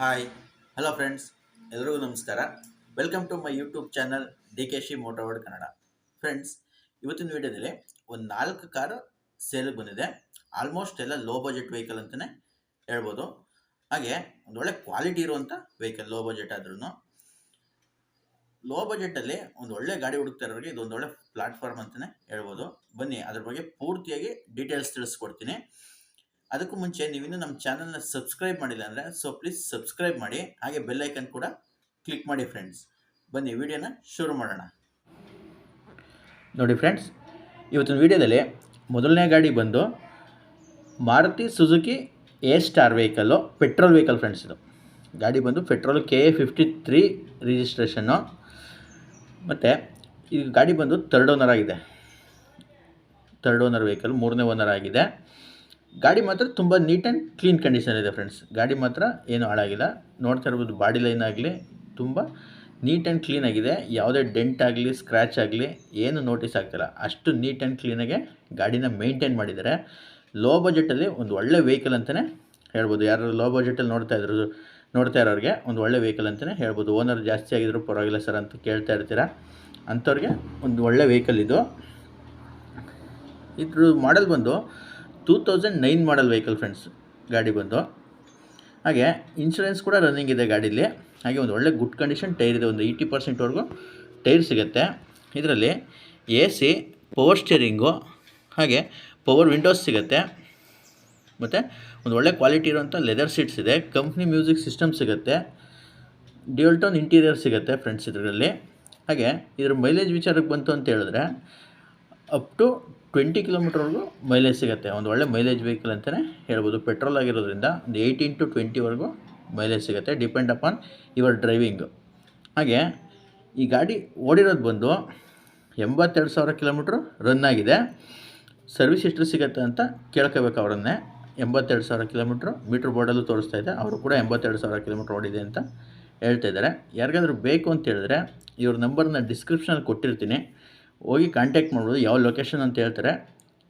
Hi hello friends ಎಲ್ರಿಗೂ ನಮಸ್ಕಾರ. Welcome to my YouTube channel D K she motor world Kannada friends ಇವತ್ತಿನ ವಿಡಿಯೋದಲ್ಲಿ ಒಂದು ನಾಲ್ಕು ಕಾರು ಸೇಲಿಗೆ ಬಂದಿದೆ. ಆಲ್ಮೋಸ್ಟ್ ಎಲ್ಲ ಲೋ ಬಜೆಟ್ ವೆಹಿಕಲ್ ಅಂತಲೇ ಹೇಳ್ಬೋದು. ಹಾಗೆ ಒಂದು ಒಳ್ಳೆ ಕ್ವಾಲಿಟಿ ಇರುವಂಥ ವೆಹಿಕಲ್ ಲೋ ಬಜೆಟ್ ಆದ್ರೂ ಲೋ ಬಜೆಟಲ್ಲಿ ಒಂದು ಒಳ್ಳೆ ಗಾಡಿ ಹುಡುಕ್ತಾ ಇರೋರಿಗೆ ಇದು ಒಂದು ಒಳ್ಳೆ ಪ್ಲಾಟ್ಫಾರ್ಮ್ ಅಂತಲೇ ಹೇಳ್ಬೋದು. ಬನ್ನಿ, ಅದ್ರ ಬಗ್ಗೆ ಪೂರ್ತಿಯಾಗಿ ಡೀಟೇಲ್ಸ್ ತಿಳಿಸ್ಕೊಡ್ತೀನಿ. ಅದಕ್ಕೂ ಮುಂಚೆ ನೀವಿನ್ನೂ ನಮ್ಮ ಚಾನಲ್ನ ಸಬ್ಸ್ಕ್ರೈಬ್ ಮಾಡಿಲ್ಲ ಅಂದರೆ ಸೊ ಪ್ಲೀಸ್ ಸಬ್ಸ್ಕ್ರೈಬ್ ಮಾಡಿ. ಹಾಗೆ ಬೆಲ್ ಐಕನ್ ಕೂಡ ಕ್ಲಿಕ್ ಮಾಡಿ ಫ್ರೆಂಡ್ಸ್ ಬನ್ನಿ ವಿಡಿಯೋನ ಶುರು ಮಾಡೋಣ. ನೋಡಿ ಫ್ರೆಂಡ್ಸ್ ಇವತ್ತಿನ ವಿಡಿಯೋದಲ್ಲಿ ಮೊದಲನೇ ಗಾಡಿ ಬಂದು Maruti Suzuki A star vehicle petrol vehicle friends ಇದು. ಗಾಡಿ ಬಂದು petrol K A fifty three registration ಮತ್ತು ಈ ಗಾಡಿ ಬಂದು ತರ್ಡ್ ಓನರ್ ಆಗಿದೆ. ತರ್ಡ್ ಓನರ್ ವೆಹಿಕಲ್ ಮೂರನೇ ಓನರ್ ಆಗಿದೆ. ಗಾಡಿ ಮಾತ್ರ ತುಂಬ ನೀಟ್ ಆ್ಯಂಡ್ ಕ್ಲೀನ್ ಕಂಡೀಷನ್ ಇದೆ ಫ್ರೆಂಡ್ಸ್ ಗಾಡಿ ಮಾತ್ರ ಏನು ಹಾಳಾಗಿಲ್ಲ. ನೋಡ್ತಾ ಇರ್ಬೋದು ಬಾಡಿ ಲೈನ್ ಆಗಲಿ ತುಂಬ ನೀಟ್ ಆ್ಯಂಡ್ ಕ್ಲೀನ್ ಆಗಿದೆ. ಯಾವುದೇ ಡೆಂಟ್ ಆಗಲಿ ಸ್ಕ್ರ್ಯಾಚ್ ಆಗಲಿ ಏನು ನೋಟಿಸ್ ಆಗ್ತಿಲ್ಲ. ಅಷ್ಟು ನೀಟ್ ಆ್ಯಂಡ್ ಕ್ಲೀನಾಗೆ ಗಾಡಿನ ಮೇಂಟೈನ್ ಮಾಡಿದ್ದಾರೆ. ಲೋ ಬಜೆಟಲ್ಲಿ ಒಂದು ಒಳ್ಳೆ ವೆಹಿಕಲ್ ಅಂತಲೇ ಹೇಳ್ಬೋದು. ಯಾರು ಲೋ ಬಜೆಟಲ್ಲಿ ನೋಡ್ತಾ ಇದ್ರು, ನೋಡ್ತಾ ಇರೋರಿಗೆ ಒಂದು ಒಳ್ಳೆ ವೆಹಿಕಲ್ ಅಂತಲೇ ಹೇಳ್ಬೋದು. ಓನರ್ ಜಾಸ್ತಿ ಆಗಿದ್ರು ಪರವಾಗಿಲ್ಲ ಸರ್ ಅಂತ ಕೇಳ್ತಾ ಇರ್ತೀರ? ಅಂಥವ್ರಿಗೆ ಒಂದು ಒಳ್ಳೆ ವೆಹಿಕಲ್ ಇದು. ಇದ್ರ ಮಾಡೆಲ್ ಬಂದು two thousand nine model vehicle friends ಗಾಡಿ ಬಂದು. ಹಾಗೆ ಇನ್ಶೂರೆನ್ಸ್ ಕೂಡ ರನ್ನಿಂಗ್ ಇದೆ ಗಾಡೀಲಿ. ಹಾಗೆ ಒಂದು ಒಳ್ಳೆ ಗುಡ್ ಕಂಡೀಷನ್ ಟೈರ್ ಇದೆ, ಒಂದು ಏಯ್ಟಿ ಪರ್ಸೆಂಟ್ವರೆಗೂ ಟೈರ್ ಸಿಗುತ್ತೆ. ಇದರಲ್ಲಿ ಎ ಸಿ ಪವರ್ ಸ್ಟೇರಿಂಗು ಹಾಗೆ ಪವರ್ ವಿಂಡೋಸ್ ಸಿಗುತ್ತೆ. ಮತ್ತು ಒಂದು ಒಳ್ಳೆ ಕ್ವಾಲಿಟಿ ಇರುವಂಥ ಲೆದರ್ ಸೀಟ್ಸ್ ಇದೆ. ಕಂಪ್ನಿ ಮ್ಯೂಸಿಕ್ ಸಿಸ್ಟಮ್ ಸಿಗುತ್ತೆ. ಡ್ಯೂಯಲ್ ಟೋನ್ ಇಂಟೀರಿಯರ್ ಸಿಗುತ್ತೆ ಫ್ರೆಂಡ್ಸ್ ಇದರಲ್ಲಿ. ಹಾಗೆ ಇದ್ರ ಮೈಲೇಜ್ ವಿಚಾರಕ್ಕೆ ಬಂತು ಅಂತ ಹೇಳಿದ್ರೆ ಅಪ್ ಟು ಟ್ವೆಂಟಿ ಕಿಲೋಮೀಟ್ರ್ವರೆಗೂ ಮೈಲೇಜ್ ಸಿಗುತ್ತೆ. ಒಂದು ಒಳ್ಳೆ ಮೈಲೇಜ್ ವೆಹಿಕಲ್ ಅಂತಲೇ ಹೇಳ್ಬೋದು. ಪೆಟ್ರೋಲ್ ಆಗಿರೋದ್ರಿಂದ ಒಂದು ಏಯ್ಟೀನ್ ಟು ಟ್ವೆಂಟಿವರೆಗೂ ಮೈಲೇಜ್ ಸಿಗುತ್ತೆ. ಡಿಪೆಂಡ್ ಅಪಾನ್ ಯುವರ್ ಡ್ರೈವಿಂಗು ಹಾಗೆ ಈ ಗಾಡಿ ಓಡಿರೋದು ಬಂದು ಎಂಬತ್ತೆರಡು ಸಾವಿರ ಕಿಲೋಮೀಟ್ರ್ ರನ್ ಆಗಿದೆ. ಸರ್ವಿಸ್ ಎಷ್ಟು ಸಿಗುತ್ತೆ ಅಂತ ಕೇಳ್ಕೋಬೇಕು ಅವರನ್ನೇ. ಎಂಬತ್ತೆರಡು ಸಾವಿರ ಕಿಲೋಮೀಟ್ರ್ ಮೀಟ್ರ್ ಬೋರ್ಡಲ್ಲೂ ತೋರಿಸ್ತಾ ಇದೆ. ಅವರು ಕೂಡ ಎಂಬತ್ತೆರಡು ಸಾವಿರ ಕಿಲೋಮೀಟ್ರ್ ಓಡಿದೆ ಅಂತ ಹೇಳ್ತಾ ಇದ್ದಾರೆ. ಯಾರಿಗಾದ್ರೂ ಬೇಕು ಅಂತ ಹೇಳಿದ್ರೆ ಇವ್ರ ನಂಬರ್ನ ಡಿಸ್ಕ್ರಿಪ್ಷನಲ್ಲಿ ಕೊಟ್ಟಿರ್ತೀನಿ. ಹೋಗಿ ಕಾಂಟ್ಯಾಕ್ಟ್ ಮಾಡ್ಬೋದು. ಯಾವ ಲೊಕೇಶನ್ ಅಂತ ಹೇಳ್ತಾರೆ.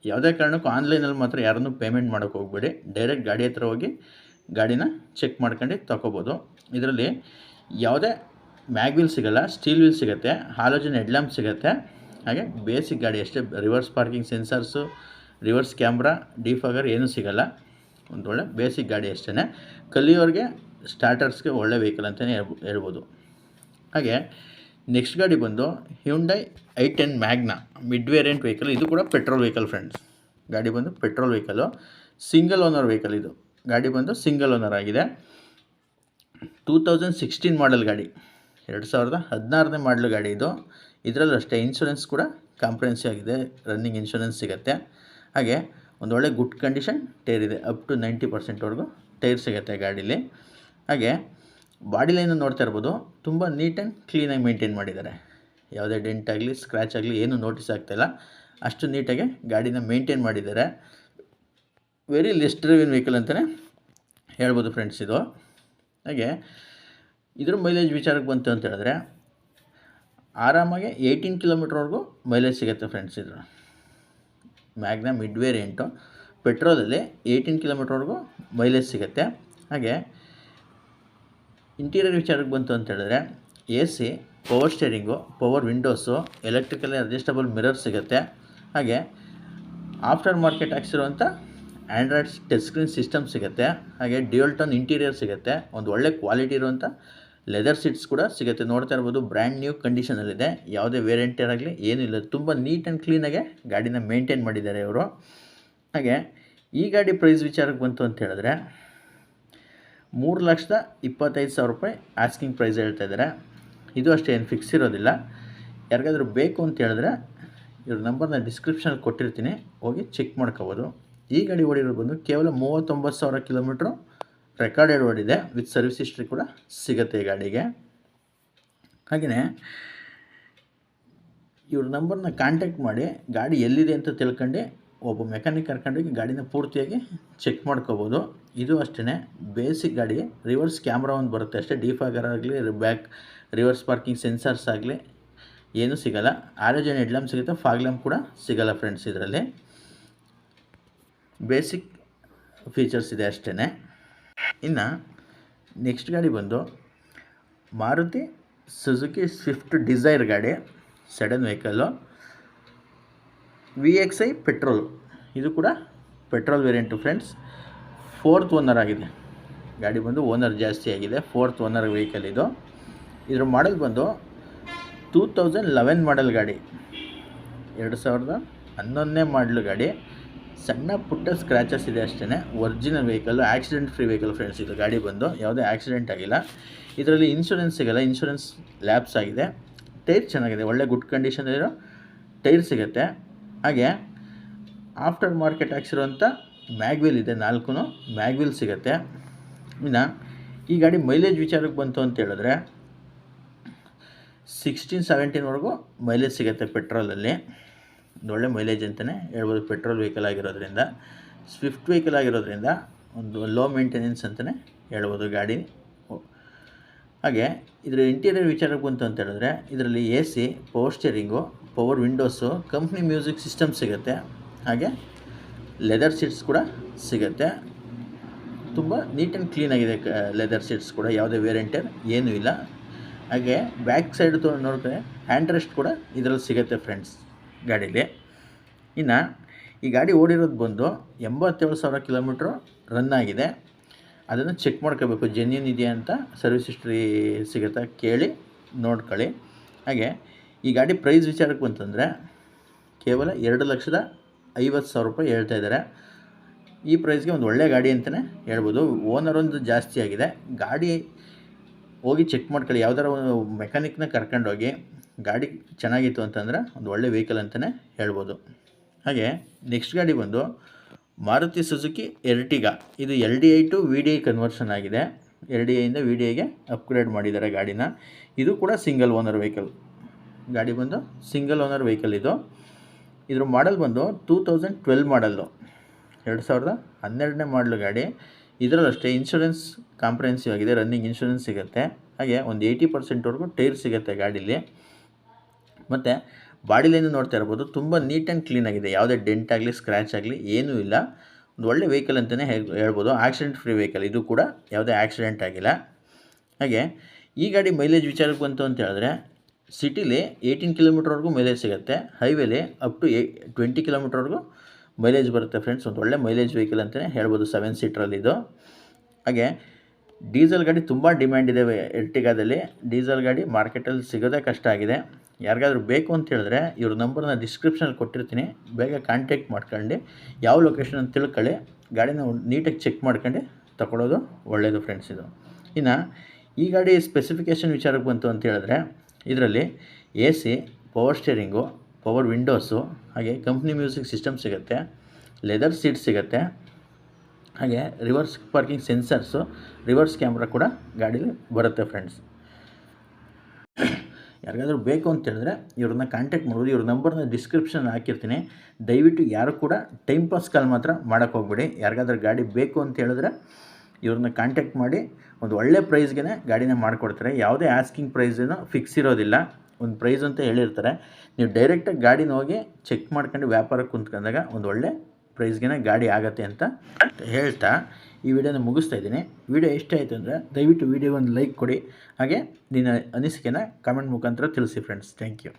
ಯಾವುದೇ ಕಾರಣಕ್ಕೂ ಆನ್ಲೈನಲ್ಲಿ ಮಾತ್ರ ಯಾರನ್ನೂ ಪೇಮೆಂಟ್ ಮಾಡೋಕೆ ಹೋಗ್ಬೇಡಿ. ಡೈರೆಕ್ಟ್ ಗಾಡಿ ಹತ್ರ ಹೋಗಿ ಗಾಡಿನ ಚೆಕ್ ಮಾಡ್ಕೊಂಡು ತೊಗೋಬೋದು. ಇದರಲ್ಲಿ ಯಾವುದೇ ಮ್ಯಾಗ್ ವೀಲ್ ಸಿಗೋಲ್ಲ ಸ್ಟೀಲ್ ವೀಲ್ ಸಿಗುತ್ತೆ ಹಾಲೋಜನ್ ಹೆಡ್ಲ್ಯಾಂಪ್ ಸಿಗುತ್ತೆ. ಹಾಗೆ ಬೇಸಿಕ್ ಗಾಡಿ ಅಷ್ಟೇ reverse parking sensors reverse camera defogger ಏನೂ ಸಿಗೋಲ್ಲ. ಒಂದು ಒಳ್ಳೆ ಬೇಸಿಕ್ ಗಾಡಿ ಅಷ್ಟೇ ಕಲಿಯೋರಿಗೆ ಸ್ಟಾರ್ಟರ್ಸ್ಗೆ ಒಳ್ಳೆ ವೆಹಿಕಲ್ ಅಂತಲೇ ಹೇಳ್ಬೋ, ಹೇಳ್ಬೋದು. ಹಾಗೆ ನೆಕ್ಸ್ಟ್ ಗಾಡಿ ಬಂದು Hyundai i ten Magna mid variant vehicle ಇದು ಕೂಡ ಪೆಟ್ರೋಲ್ ವೆಹಿಕಲ್ ಫ್ರೆಂಡ್ಸ್ ಗಾಡಿ ಬಂದು petrol vehicle single owner vehicle ಇದು. ಗಾಡಿ ಬಂದು ಸಿಂಗಲ್ ಓನರ್ ಆಗಿದೆ. ಟೂ ತೌಸಂಡ್ ಸಿಕ್ಸ್ಟೀನ್ ಮಾಡಲ್ ಗಾಡಿ. ಎರಡು ಸಾವಿರದ ಹದಿನಾರನೇ ಮಾಡಲ್ ಗಾಡಿ ಇದು. ಇದರಲ್ಲೂ ಅಷ್ಟೇ ಇನ್ಶೂರೆನ್ಸ್ ಕೂಡ ಕಾಂಪ್ರೆನ್ಸಿ ಆಗಿದೆ. ರನ್ನಿಂಗ್ ಇನ್ಶೂರೆನ್ಸ್ ಸಿಗುತ್ತೆ. ಹಾಗೆ ಒಂದು ಒಳ್ಳೆ ಗುಡ್ ಕಂಡೀಷನ್ ಟೈರ್ ಇದೆ. ಅಪ್ ಟು ನೈಂಟಿ ಪರ್ಸೆಂಟ್ವರೆಗೂ ಟೈರ್ ಸಿಗುತ್ತೆ ಗಾಡೀಲಿ. ಹಾಗೆ ಬಾಡಿ ಲೈನ್ ನೋಡ್ತಾ ಇರ್ಬೋದು. ತುಂಬ ನೀಟ್ ಆ್ಯಂಡ್ ಕ್ಲೀನಾಗಿ ಮೇಂಟೈನ್ ಮಾಡಿದ್ದಾರೆ. ಯಾವುದೇ ಡೆಂಟ್ ಆಗಲಿ ಸ್ಕ್ರ್ಯಾಚ್ ಆಗಲಿ ಏನೂ ನೋಟಿಸ್ ಆಗ್ತಾಯಿಲ್ಲ ಅಷ್ಟು ನೀಟಾಗಿ ಗಾಡಿನ ಮೇಂಟೈನ್ ಮಾಡಿದ್ದಾರೆ. ವೆರಿ ಲೆಸ್ ಡ್ರೈವಿನ್ ವೆಹಿಕಲ್ ಅಂತಲೇ ಹೇಳ್ಬೋದು ಫ್ರೆಂಡ್ಸ್ ಇದು. ಹಾಗೆ, ಇದ್ರ ಮೈಲೇಜ್ ವಿಚಾರಕ್ಕೆ ಬಂತು ಅಂತ ಹೇಳಿದ್ರೆ, ಆರಾಮಾಗಿ ಏಯ್ಟೀನ್ ಕಿಲೋಮೀಟ್ರ್ವರೆಗೂ ಮೈಲೇಜ್ ಸಿಗುತ್ತೆ ಫ್ರೆಂಡ್ಸ್ ಇದು ಮ್ಯಾಗ್ನ ಮಿಡ್ ವೇರಿಯಂಟು ಪೆಟ್ರೋಲಲ್ಲಿ ಏಯ್ಟೀನ್ ಕಿಲೋಮೀಟ್ರ್ವರೆಗೂ ಮೈಲೇಜ್ ಸಿಗುತ್ತೆ. ಹಾಗೆ ಇಂಟೀರಿಯರ್ ವಿಚಾರಕ್ಕೆ ಬಂತು ಅಂತ ಹೇಳಿದ್ರೆ A C power steering power windows electrical adjustable mirror ಸಿಗುತ್ತೆ. ಹಾಗೆ ಆಫ್ಟರ್ ಮಾರ್ಕೆಟ್ ಹಾಕ್ಸಿರುವಂಥ ಆ್ಯಂಡ್ರಾಯ್ಡ್ ಟಚ್ ಸ್ಕ್ರೀನ್ ಸಿಸ್ಟಮ್ ಸಿಗುತ್ತೆ. ಹಾಗೆ ಡ್ಯೂಯಲ್ ಇಂಟೀರಿಯರ್ ಸಿಗುತ್ತೆ. ಒಂದು ಒಳ್ಳೆ ಕ್ವಾಲಿಟಿ ಇರುವಂಥ ಲೆದರ್ ಸೀಟ್ಸ್ ಕೂಡ ಸಿಗುತ್ತೆ. ನೋಡ್ತಾ ಇರ್ಬೋದು ಬ್ರ್ಯಾಂಡ್ ನ್ಯೂ ಕಂಡೀಷನಲ್ಲಿದೆ ಯಾವುದೇ ವೇರೆಂಟಿಯರ್ ಆಗಲಿ ಏನಿಲ್ಲ ತುಂಬ ನೀಟ್ ಆ್ಯಂಡ್ ಕ್ಲೀನಾಗೆ ಗಾಡಿನ ಮೇಂಟೈನ್ ಮಾಡಿದ್ದಾರೆ ಇವರು. ಹಾಗೆ ಈ ಗಾಡಿ ಪ್ರೈಸ್ ವಿಚಾರಕ್ಕೆ ಬಂತು ಅಂತ ಹೇಳಿದ್ರೆ ಮೂರು ಲಕ್ಷದ ಇಪ್ಪತ್ತೈದು ಸಾವಿರ ರೂಪಾಯಿ ಆಸ್ಕಿಂಗ್ ಪ್ರೈಸ್ ಹೇಳ್ತಾ ಇದ್ದಾರೆ. ಇದು ಅಷ್ಟೇ, ಏನು ಫಿಕ್ಸ್ ಇರೋದಿಲ್ಲ. ಯಾರಿಗಾದರೂ ಬೇಕು ಅಂತ ಹೇಳಿದ್ರೆ ಇವ್ರ ನಂಬರ್ನ ಡಿಸ್ಕ್ರಿಪ್ಷನಲ್ಲಿ ಕೊಟ್ಟಿರ್ತೀನಿ. ಹೋಗಿ ಚೆಕ್ ಮಾಡ್ಕೋಬೋದು. ಈ ಗಾಡಿ ಓಡಿರೋದು ಬಂದು ಕೇವಲ ಮೂವತ್ತೊಂಬತ್ತು ಸಾವಿರ ಕಿಲೋಮೀಟ್ರು ರೆಕಾರ್ಡೆಡ್ ಓಡಿದೆ. ವಿತ್ ಸರ್ವಿಸ್ ಹಿಸ್ಟ್ರಿ ಕೂಡ ಸಿಗುತ್ತೆ ಈ ಗಾಡಿಗೆ. ಹಾಗೆಯೇ ಇವ್ರ ನಂಬರ್ನ ಕಾಂಟ್ಯಾಕ್ಟ್ ಮಾಡಿ ಗಾಡಿ ಎಲ್ಲಿದೆ ಅಂತ ತಿಳ್ಕೊಂಡು ಒಬ್ಬ ಮೆಕ್ಯಾನಿಕ್ ಕರ್ಕೊಂಡೋಗಿ ಗಾಡಿನ ಪೂರ್ತಿಯಾಗಿ ಚೆಕ್ ಮಾಡ್ಕೋಬೋದು. ಇದು ಅಷ್ಟೇ ಬೇಸಿಕ್ ಗಾಡಿ ರಿವರ್ಸ್ ಕ್ಯಾಮ್ರಾ ಒಂದು ಬರುತ್ತೆ ಅಷ್ಟೇ. ಡಿಫಾಗರ್ ಆಗಲಿ ಬ್ಯಾಕ್ ರಿವರ್ಸ್ ಪಾರ್ಕಿಂಗ್ ಸೆನ್ಸರ್ಸ್ ಆಗಲಿ, ಏನೂ ಸಿಗೋಲ್ಲ. ಆರೋಜನ್ ಎಡ್ಲಮ್ ಸಿಗುತ್ತೆ ಫಾಗ್ಲಮ್ ಕೂಡ ಸಿಗೋಲ್ಲ ಫ್ರೆಂಡ್ಸ್ ಇದರಲ್ಲಿ. ಬೇಸಿಕ್ ಫೀಚರ್ಸ್ ಇದೆ ಅಷ್ಟೇ ಇನ್ನು ನೆಕ್ಸ್ಟ್ ಗಾಡಿ ಬಂದು, ಮಾರುತಿ ಸುಜುಕಿ ಸ್ವಿಫ್ಟ್ ಡಿಸೈರ್ ಗಾಡಿ sedan vehicle V X I petrol ಇದು ಕೂಡ petrol variant friends fourth owner ಆಗಿದೆ. ಗಾಡಿ ಬಂದು ಓನರ್ ಜಾಸ್ತಿ ಆಗಿದೆ. ಫೋರ್ತ್ ಓನರ್ ವೆಹಿಕಲ್ ಇದು. ಇದ್ರ ಮಾಡೆಲ್ ಬಂದು ಟೂ ತೌಸಂಡ್ ಲೆವೆನ್ ಮಾಡೆಲ್ ಗಾಡಿ. ಎರಡು ಸಾವಿರದ ಹನ್ನೊಂದನೇ ಮಾಡಲು ಗಾಡಿ. ಸಣ್ಣ ಪುಟ್ಟ ಸ್ಕ್ರ್ಯಾಚಸ್ ಇದೆ ಅಷ್ಟೇ original vehicle accident free vehicle friends ಇದು ಗಾಡಿ ಬಂದು ಯಾವುದೇ ಆಕ್ಸಿಡೆಂಟ್ ಆಗಿಲ್ಲ. ಇದರಲ್ಲಿ ಇನ್ಶೂರೆನ್ಸ್ ಸಿಗಲ್ಲ. ಇನ್ಶೂರೆನ್ಸ್ ಲ್ಯಾಬ್ಸ್ ಆಗಿದೆ. ಟೈರ್ ಚೆನ್ನಾಗಿದೆ. ಒಳ್ಳೆ ಗುಡ್ ಕಂಡೀಷನಲ್ಲಿರೋ ಟೈರ್ ಸಿಗುತ್ತೆ. ಹಾಗೆ ಆಫ್ಟರ್ ಮಾರ್ಕೆಟ್ ಹಾಕ್ಸಿರುವಂಥ ಮ್ಯಾಗ್ವಿಲ್ ಇದೆ ನಾಲ್ಕು ಮ್ಯಾಗ್ವಿಲ್ ಸಿಗುತ್ತೆ. ಇನ್ನು ಈ ಗಾಡಿ ಮೈಲೇಜ್ ವಿಚಾರಕ್ಕೆ ಬಂತು ಅಂತ ಹೇಳಿದ್ರೆ ಸಿಕ್ಸ್ಟೀನ್ ಸೆವೆಂಟೀನ್ವರೆಗೂ ಮೈಲೇಜ್ ಸಿಗುತ್ತೆ ಪೆಟ್ರೋಲಲ್ಲಿ ಒಳ್ಳೆ ಮೈಲೇಜ್ ಅಂತಲೇ ಹೇಳ್ಬೋದು. ಪೆಟ್ರೋಲ್ ವೆಹಿಕಲ್ ಆಗಿರೋದ್ರಿಂದ ಸ್ವಿಫ್ಟ್ ವೆಹಿಕಲ್ ಆಗಿರೋದ್ರಿಂದ ಒಂದು ಲೋ ಮೇಂಟೆನೆನ್ಸ್ ಅಂತಲೇ ಹೇಳ್ಬೋದು ಗಾಡಿ. ಹಾಗೆ ಇದರ ಇಂಟೀರಿಯರ್ ವಿಚಾರಕ್ಕೆ ಬಂತು ಅಂತ ಹೇಳಿದ್ರೆ ಇದರಲ್ಲಿ A C power steering power windows company music system ಸಿಗುತ್ತೆ. ಹಾಗೆ ಲೆದರ್ ಸೀಟ್ಸ್ ಕೂಡ ಸಿಗುತ್ತೆ. ತುಂಬ ನೀಟ್ ಆ್ಯಂಡ್ ಕ್ಲೀನಾಗಿದೆ ಲೆದರ್ ಸೀಟ್ಸ್ ಕೂಡ. ಯಾವುದೇ ವೇರಿಯಂಟರ್ ಏನೂ ಇಲ್ಲ. ಹಾಗೆ ಬ್ಯಾಕ್ ಸೈಡ್ ನೋಡಿದ್ರೆ ಹ್ಯಾಂಡ್ ರೆಸ್ಟ್ ಕೂಡ ಇದರಲ್ಲಿ ಸಿಗುತ್ತೆ ಫ್ರೆಂಡ್ಸ್ ಗಾಡೀಲಿ. ಇನ್ನು ಈ ಗಾಡಿ ಓಡಿರೋದು ಬಂದು ಎಂಬತ್ತೇಳು ಸಾವಿರ ಕಿಲೋಮೀಟ್ರು ರನ್ ಆಗಿದೆ. ಅದನ್ನು ಚೆಕ್ ಮಾಡ್ಕೋಬೇಕು ಜೆನ್ಯೂನ್ ಇದೆಯಾ ಅಂತ ಸರ್ವಿಸ್ ಹಿಸ್ಟ್ರಿ ಸಿಗುತ್ತಾ ಕೇಳಿ, ನೋಡ್ಕೊಳ್ಳಿ. ಹಾಗೆ ಈ ಗಾಡಿ ಪ್ರೈಸ್ ವಿಚಾರಕ್ಕೆ ಬಂತಂದರೆ ಕೇವಲ ಎರಡು ಲಕ್ಷದ ಐವತ್ತು ಸಾವಿರ ರೂಪಾಯಿ ಹೇಳ್ತಾ ಇದ್ದಾರೆ. ಈ ಪ್ರೈಸ್ಗೆ ಒಂದು ಒಳ್ಳೆ ಗಾಡಿ ಅಂತಲೇ ಹೇಳ್ಬೋದು. ಓನರ್ ಒಂದು ಜಾಸ್ತಿ ಆಗಿದೆ. ಗಾಡಿ ಹೋಗಿ ಚೆಕ್ ಮಾಡ್ಕೊಳ್ಳಿ. ಯಾವ್ದಾರ ಒಂದು ಮೆಕ್ಯಾನಿಕ್ನ ಕರ್ಕೊಂಡೋಗಿ ಗಾಡಿ ಚೆನ್ನಾಗಿತ್ತು ಅಂತಂದರೆ ಒಂದು ಒಳ್ಳೆ ವೆಹಿಕಲ್ ಅಂತಲೇ ಹೇಳ್ಬೋದು. ಹಾಗೆ ನೆಕ್ಸ್ಟ್ ಗಾಡಿ ಬಂದು ಮಾರುತಿ ಸುಜುಕಿ ಎರ್ಟಿಗಾ ಇದು L D I to V D I conversion ಆಗಿದೆ. ಎಲ್ ಡಿ ಐಯಿಂದ ವಿ ಡಿ ಐಗೆ ಅಪ್ಗ್ರೇಡ್ ಮಾಡಿದ್ದಾರೆ ಗಾಡಿನ. ಇದು ಕೂಡ ಸಿಂಗಲ್ ಓನರ್ ವೆಹಿಕಲ್ ಗಾಡಿ ಬಂದು ಸಿಂಗಲ್ ಓನರ್ ವೆಹಿಕಲ್ ಇದು. ಇದ್ರ ಮಾಡಲ್ ಬಂದು ಟೂ ತೌಸಂಡ್ ಟ್ವೆಲ್ ಮಾಡಲ್ಲು ಎರಡು ಸಾವಿರದ ಹನ್ನೆರಡನೇ ಮಾಡಲು ಗಾಡಿ. ಇದರಲ್ಲೂ ಅಷ್ಟೇ ಇನ್ಶೂರೆನ್ಸ್ ಕಾಂಪ್ರಹೆನ್ಸಿವ್ ಆಗಿದೆ ರನ್ನಿಂಗ್ ಇನ್ಶೂರೆನ್ಸ್ ಸಿಗುತ್ತೆ. ಹಾಗೆ ಒಂದು ಏಯ್ಟಿ ಪರ್ಸೆಂಟ್ವರೆಗೂ ಟೈರ್ ಸಿಗುತ್ತೆ ಗಾಡೀಲಿ. ಮತ್ತು ಬಾಡಿ ಲೈನು ನೋಡ್ತಾ ಇರ್ಬೋದು, ತುಂಬ ನೀಟ್ ಆ್ಯಂಡ್ ಕ್ಲೀನ್ ಆಗಿದೆ. ಯಾವುದೇ ಡೆಂಟ್ ಆಗಲಿ ಸ್ಕ್ರ್ಯಾಚ್ ಆಗಲಿ ಏನೂ ಇಲ್ಲ. ಒಂದು ಒಳ್ಳೆ ವೆಹಿಕಲ್ ಅಂತಲೇ ಹೇಳ್ಬೋದು. ಆಕ್ಸಿಡೆಂಟ್ ಫ್ರೀ ವೆಹಿಕಲ್ ಇದು ಕೂಡ ಯಾವುದೇ ಆಕ್ಸಿಡೆಂಟ್ ಆಗಿಲ್ಲ. ಹಾಗೆ ಈ ಗಾಡಿ ಮೈಲೇಜ್ ವಿಚಾರಕ್ಕೆ ಬಂತು ಅಂತ ಹೇಳಿದ್ರೆ ಸಿಟಿಲಿ ಏಯ್ಟೀನ್ ಕಿಲೋಮೀಟ್ರ್ವರೆಗೂ ಮೈಲೇಜ್ ಸಿಗುತ್ತೆ. ಹೈವೇಲಿ ಅಪ್ ಟು ಏ ಟ್ವೆಂಟಿ ಕಿಲೋಮೀಟ್ರ್ವರೆಗೂ ಮೈಲೇಜ್ ಬರುತ್ತೆ ಫ್ರೆಂಡ್ಸ್ ಒಂದು ಒಳ್ಳೆ ಮೈಲೇಜ್ ವೆಹಿಕಲ್ ಅಂತಲೇ ಹೇಳ್ಬೋದು ಸೆವೆನ್ ಸೀಟ್ರಲ್ಲಿ ಇದು. ಹಾಗೆ ಡೀಸೆಲ್ ಗಾಡಿ ತುಂಬ ಡಿಮ್ಯಾಂಡ್ ಇದೆ ಎರ್ಟಿಗಾದಲ್ಲಿ ಡೀಸೆಲ್ ಗಾಡಿ ಮಾರ್ಕೆಟಲ್ಲಿ ಸಿಗೋದೇ ಕಷ್ಟ ಆಗಿದೆ. ಯಾರಿಗಾದ್ರೂ ಬೇಕು ಅಂತ ಹೇಳಿದ್ರೆ ಇವ್ರ ನಂಬರ್ನ ಡಿಸ್ಕ್ರಿಪ್ಷನಲ್ಲಿ ಕೊಟ್ಟಿರ್ತೀನಿ. ಬೇಗ ಕಾಂಟ್ಯಾಕ್ಟ್ ಮಾಡ್ಕೊಂಡು ಯಾವ ಲೊಕೇಶನ್ ಅಂತ ತಿಳ್ಕೊಳ್ಳಿ. ಗಾಡಿನ ನೀಟಾಗಿ ಚೆಕ್ ಮಾಡ್ಕೊಂಡು ತಗೊಳ್ಳೋದು ಒಳ್ಳೆಯದು ಫ್ರೆಂಡ್ಸ್ ಇದು. ಇನ್ನು ಈ ಗಾಡಿ ಸ್ಪೆಸಿಫಿಕೇಷನ್ ವಿಚಾರಕ್ಕೆ ಬಂತು ಅಂತ ಹೇಳಿದ್ರೆ ಇದರಲ್ಲಿ A C power steering power windows ಹಾಗೆ ಕಂಪ್ನಿ ಮ್ಯೂಸಿಕ್ ಸಿಸ್ಟಮ್ ಸಿಗುತ್ತೆ ಲೆದರ್ ಸೀಟ್ ಸಿಗುತ್ತೆ, ಹಾಗೆ reverse parking sensors reverse camera ಕೂಡ ಗಾಡೀಲಿ ಬರುತ್ತೆ ಫ್ರೆಂಡ್ಸ್ ಯಾರಿಗಾದರೂ ಬೇಕು ಅಂತ ಹೇಳಿದ್ರೆ ಇವ್ರನ್ನ ಕಾಂಟ್ಯಾಕ್ಟ್ ಮಾಡ್ಬೋದು ಇವ್ರ ನಂಬರ್ನ ಡಿಸ್ಕ್ರಿಪ್ಷನ್ ಹಾಕಿರ್ತೀನಿ. ದಯವಿಟ್ಟು ಯಾರು ಕೂಡ ಟೈಮ್ ಪಾಸ್ ಕಾಲ್ ಮಾತ್ರ ಮಾಡೋಕ್ಕೆ ಹೋಗ್ಬೇಡಿ. ಯಾರಿಗಾದ್ರೂ ಗಾಡಿ ಬೇಕು ಅಂತ ಹೇಳಿದ್ರೆ ಇವ್ರನ್ನ ಕಾಂಟ್ಯಾಕ್ಟ್ ಮಾಡಿ ಒಂದು ಒಳ್ಳೆ ಪ್ರೈಸ್ಗೆ ಗಾಡಿನ ಮಾಡಿಕೊಡ್ತಾರೆ. ಯಾವುದೇ ಆಸ್ಕಿಂಗ್ ಪ್ರೈಸೇನು ಫಿಕ್ಸ್ ಇರೋದಿಲ್ಲ. ಒಂದು ಪ್ರೈಸ್ ಅಂತ ಹೇಳಿರ್ತಾರೆ. ನೀವು ಡೈರೆಕ್ಟಾಗಿ ಗಾಡಿನ ಹೋಗಿ ಚೆಕ್ ಮಾಡ್ಕೊಂಡು ವ್ಯಾಪಾರಕ್ಕೆ ಕುಂತ್ಕೊಂಡಾಗ ಒಂದು ಒಳ್ಳೆ ಪ್ರೈಸ್ಗೆ ಗಾಡಿ ಆಗುತ್ತೆ ಅಂತ ಹೇಳ್ತಾ ಈ ವಿಡಿಯೋನ ಮುಗಿಸ್ತಾ ಇದ್ದೀನಿ. ವಿಡಿಯೋ ಇಷ್ಟ ಆಯಿತು ಅಂದರೆ ದಯವಿಟ್ಟು ವಿಡಿಯೋ ಒಂದು ಲೈಕ್ ಕೊಡಿ. ಹಾಗೆ ನಿನ್ನ ಅನಿಸಿಕೆನ ಕಾಮೆಂಟ್ ಮುಖಾಂತರ ತಿಳಿಸಿ ಫ್ರೆಂಡ್ಸ್ ಥ್ಯಾಂಕ್ ಯು